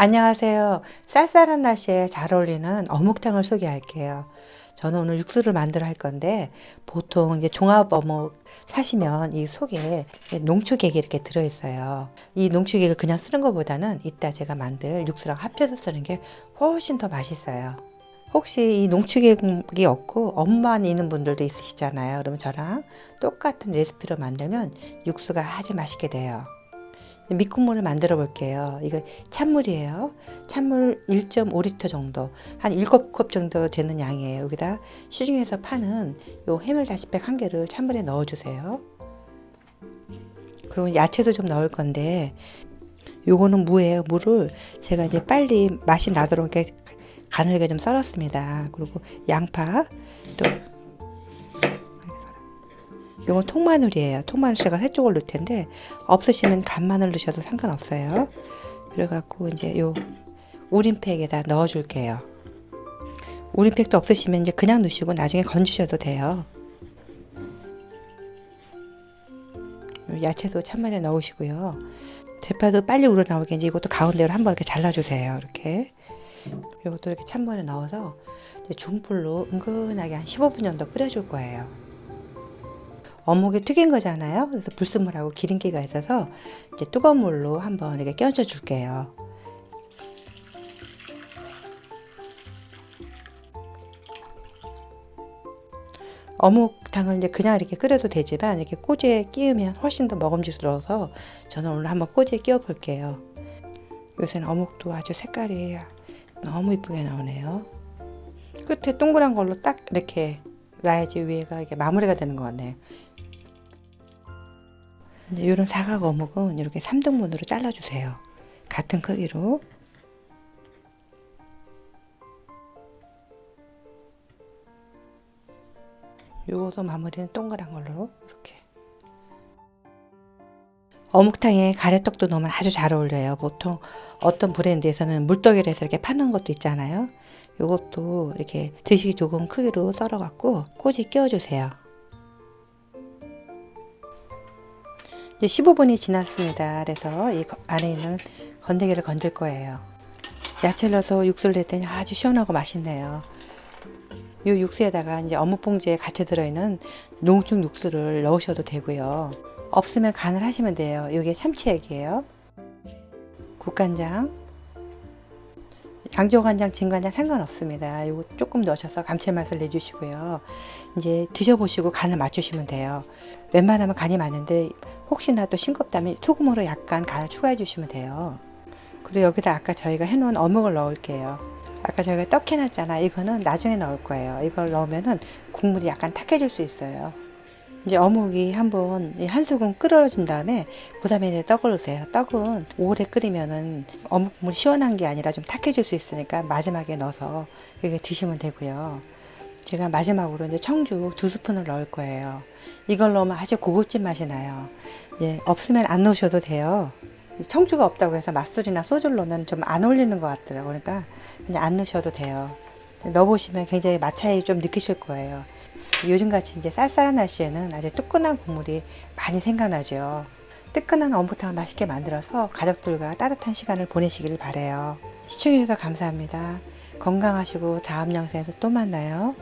안녕하세요. 쌀쌀한 날씨에 잘 어울리는 어묵탕을 소개할게요. 저는 오늘 육수를 만들어 할 건데 보통 이제 종합 어묵 사시면 이 속에 농축액이 이렇게 들어 있어요. 이 농축액을 그냥 쓰는 것보다는 이따 제가 만들 육수랑 합쳐서 쓰는 게 훨씬 더 맛있어요. 혹시 이 농축액이 없고 엄만 있는 분들도 있으시잖아요. 그러면 저랑 똑같은 레시피로 만들면 육수가 아주 맛있게 돼요. 밑국물을 만들어 볼게요. 이거 찬물이에요. 찬물 1.5리터 정도, 한 7컵 정도 되는 양이에요. 여기다 시중에서 파는 요 해물다시팩 한 개를 찬물에 넣어 주세요. 그리고 야채도 좀 넣을 건데 요거는 무예요. 무를 제가 이제 빨리 맛이 나도록 이렇게 가늘게 좀 썰었습니다. 그리고 양파 또 요건 통마늘이에요. 통마늘 제가 세 쪽을 넣을 텐데 없으시면 간마늘 넣으셔도 상관없어요. 그래갖고 이제 요 우린팩에다 넣어줄게요. 우린팩도 없으시면 이제 그냥 넣으시고 나중에 건지셔도 돼요. 요 야채도 찬물에 넣으시고요. 대파도 빨리 우러나오게 이제 이것도 가운데로 한번 이렇게 잘라주세요. 이렇게. 이것도 이렇게 찬물에 넣어서 중불로 은근하게 한 15분 정도 끓여줄 거예요. 어묵이 튀긴 거잖아요. 그래서 불순물하고 기름기가 있어서 이제 뜨거운 물로 한번 이렇게 껴줘 줄게요. 어묵탕을 이제 그냥 이렇게 끓여도 되지만 이렇게 꼬지에 끼우면 훨씬 더 먹음직스러워서 저는 오늘 한번 꼬지에 끼워 볼게요. 요새는 어묵도 아주 색깔이 너무 이쁘게 나오네요. 끝에 동그란 걸로 딱 이렇게 놔야지 위에가 이게 마무리가 되는 것 같네요. 이런 사각 어묵은 이렇게 3등분으로 잘라주세요. 같은 크기로. 요것도 마무리는 동그란 걸로 이렇게. 어묵탕에 가래떡도 넣으면 아주 잘 어울려요. 보통 어떤 브랜드에서는 물떡이라 해서 이렇게 파는 것도 있잖아요. 요것도 이렇게 드시기 좋은 크기로 썰어갖고 꼬지 끼워주세요. 이제 15분이 지났습니다. 그래서 이 안에 있는 건더기를 건질 거예요. 야채를 넣어서 육수를 냈더니 아주 시원하고 맛있네요. 이 육수에다가 이제 어묵 봉지에 같이 들어있는 농축 육수를 넣으셔도 되고요. 없으면 간을 하시면 돼요. 이게 참치액이에요. 국간장, 양조간장, 진간장 상관없습니다. 이거 조금 넣으셔서 감칠맛을 내주시고요. 이제 드셔보시고 간을 맞추시면 돼요. 웬만하면 간이 많은데 혹시나 또 싱겁다면 소금으로 약간 간을 추가해 주시면 돼요. 그리고 여기다 아까 저희가 해놓은 어묵을 넣을게요. 아까 저희가 떡 해놨잖아. 이거는 나중에 넣을 거예요. 이걸 넣으면은 국물이 약간 탁해질 수 있어요. 이제 어묵이 한번 한 소금 끓어진 다음에 그 다음에 이제 떡을 넣으세요. 떡은 오래 끓이면은 어묵 국물 시원한 게 아니라 좀 탁해질 수 있으니까 마지막에 넣어서 이렇게 드시면 되고요. 제가 마지막으로 이제 청주 두 스푼을 넣을 거예요. 이걸 넣으면 아주 고급진 맛이 나요. 예, 없으면 안 넣으셔도 돼요. 청주가 없다고 해서 맛술이나 소주를 넣으면 좀 안 어울리는 것 같더라고요. 그러니까 그냥 안 넣으셔도 돼요. 넣어보시면 굉장히 맛 차이 좀 느끼실 거예요. 요즘같이 이제 쌀쌀한 날씨에는 아주 뜨끈한 국물이 많이 생각나죠. 뜨끈한 어묵탕을 맛있게 만들어서 가족들과 따뜻한 시간을 보내시길 바래요. 시청해주셔서 감사합니다. 건강하시고 다음 영상에서 또 만나요.